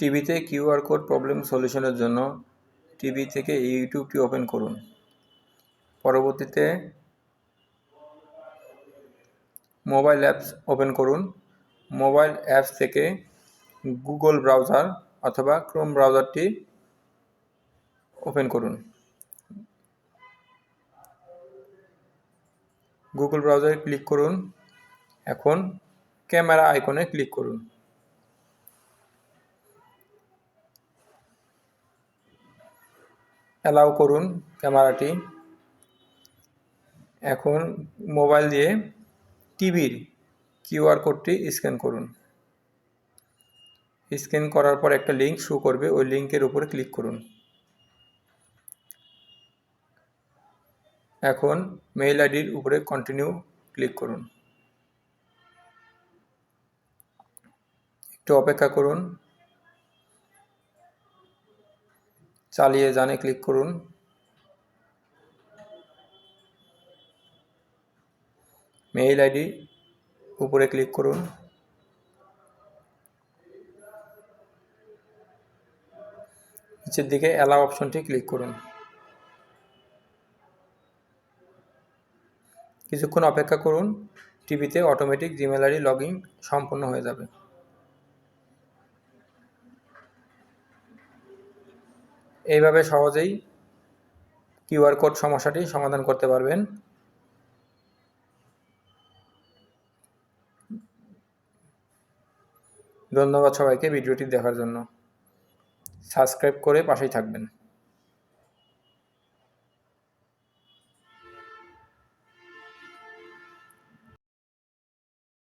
টিভিতে QR code problem সলিউশনের জন্য TV থেকে ইউটিউবটি ওপেন করুন। পরবর্তীতে মোবাইল অ্যাপস ওপেন করুন। মোবাইল অ্যাপস থেকে গুগল ব্রাউজার অথবা ক্রোম ব্রাউজারটি ওপেন করুন। গুগল ব্রাউজারে ক্লিক করুন। এখন ক্যামেরা আইকনে ক্লিক করুন। অ্যালাউ করুন ক্যামেরাটি। এখন মোবাইল দিয়ে টিভির কিউআর কোডটি স্ক্যান করুন। স্ক্যান করার পর একটা লিঙ্ক শো করবে, ওই লিঙ্কের উপরে ক্লিক করুন। এখন মেইল আইডির উপরে কন্টিনিউ ক্লিক করুন। একটু অপেক্ষা করুন। চালিয়ে জানে ক্লিক করুন। মেইল আইডি উপরে ক্লিক করুন। নিচের দিকে অ্যালাউ অপশনটি ক্লিক করুন। কিছুক্ষণ অপেক্ষা করুন টিভিতে অটোমেটিক জিমেল আইডি লগ সম্পূর্ণ হয়ে যাবে। এইভাবে সহজেই কিউআর কোড সমস্যাটি সমাধান করতে পারবেন। ধন্যবাদ সবাইকে ভিডিওটি দেখার জন্য। সাবস্ক্রাইব করে পাশেই থাকবেন।